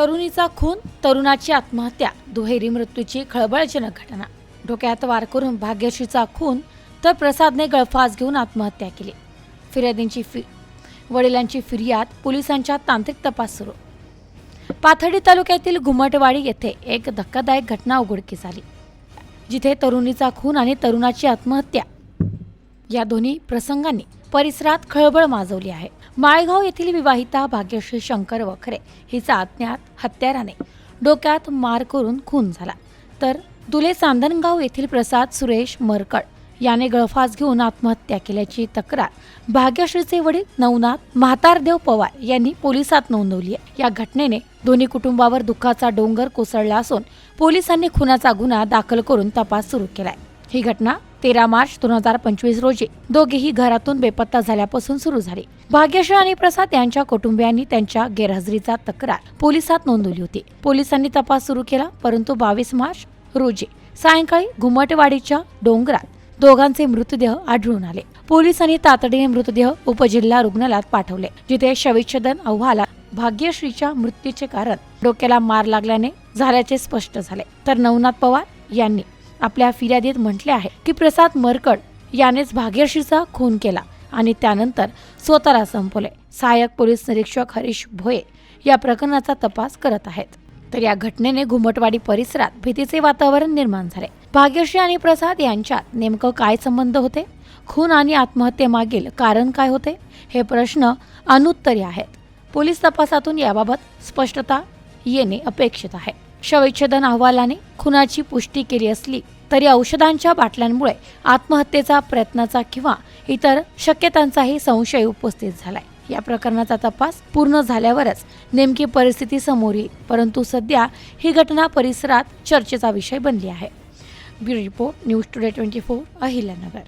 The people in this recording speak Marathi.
तरुणीचा खून तरुणाची आत्महत्या दुहेरी मृत्यूची खळबळजनक घटना. डोक्यात वार करून भाग्यश्रीचा खून तर प्रसादने गळफास घेऊन आत्महत्या केली. फिर्यादींची फि वडिलांची फिर्याद पोलिसांच्या तांत्रिक तपास सुरू. पाथडी तालुक्यातील घुमटवाडी येथे एक धक्कादायक घटना उघडकीस आली जिथे तरुणीचा खून आणि तरुणाची आत्महत्या या दोन्ही प्रसंगांनी परिसरात खळबळ माजवली आहे. माळगाव येथील विवाहिता भाग्यश्री शंकर वखरे हिचा अज्ञात हत्याराने डोक्यात मार करून खून झाला. तर दुले चांदणगाव येथील प्रसाद सुरेश मरकड याने गळफास घेऊन आत्महत्या केल्याची तक्रार भाग्यश्रीचे वडील नवनाथ म्हातारदेव पवार यांनी पोलिसात नोंदवली आहे. या घटनेने दोन्ही कुटुंबावर दुःखाचा डोंगर कोसळला असून पोलिसांनी खुनाचा गुन्हा दाखल करून तपास सुरू केलाय. ही घटना तेरा मार्च दोन हजार पंचवीस रोजी. दोघेही घरातून बेपत्ता झाल्यापासून सुरू झाले. भाग्यश्री आणि प्रसाद यांच्या कुटुंबियांनी त्यांच्या गैरहजेरीचा तक्रार पोलिसात नोंदवली होती. पोलिसांनी तपास सुरू केला परंतु बावीस मार्च रोजी सायंकाळी घुमटवाडीच्या डोंगरात दोघांचे मृतदेह आढळून आले. पोलिसांनी तातडीने मृतदेह उपजिल्हा रुग्णालयात पाठवले जिथे शविच्छेदन अहवालात भाग्यश्रीच्या मृत्यूचे कारण डोक्याला मार लागल्याने झाल्याचे स्पष्ट झाले. तर नवनाथ पवार यांनी आपल्या फिर्यादीत म्हटले आहे की प्रसाद मरकड यानेच भाग्यश्रीचा खून केला आणि त्यानंतर स्वतःला संपवले. सहाय्यक पोलीस निरीक्षक हरीश भोये या प्रकरणाचा तपास करत आहेत. तर या घटनेने घुमटवाडी परिसरात भीतीचे वातावरण निर्माण झाले. भाग्यश्री आणि प्रसाद यांच्यात नेमकं काय संबंध होते? खून आणि आत्महत्येमागील कारण काय होते? हे प्रश्न अनुत्तरी आहेत. पोलीस तपासातून याबाबत स्पष्टता येणे अपेक्षित आहे. शवच्छेदन अहवालाने खुनाची पुष्टी केली असली तरी औषधांच्या बाटल्यांमुळे आत्महत्येचा प्रयत्नाचा किंवा इतर शक्यतांचाही संशय उपस्थित झालाय. या प्रकरणाचा तपास पूर्ण झाल्यावरच नेमकी परिस्थिती समोर येईल परंतु सध्या ही घटना परिसरात चर्चेचा विषय बनली आहे. Bureau report news today twenty four Ahilyanagar.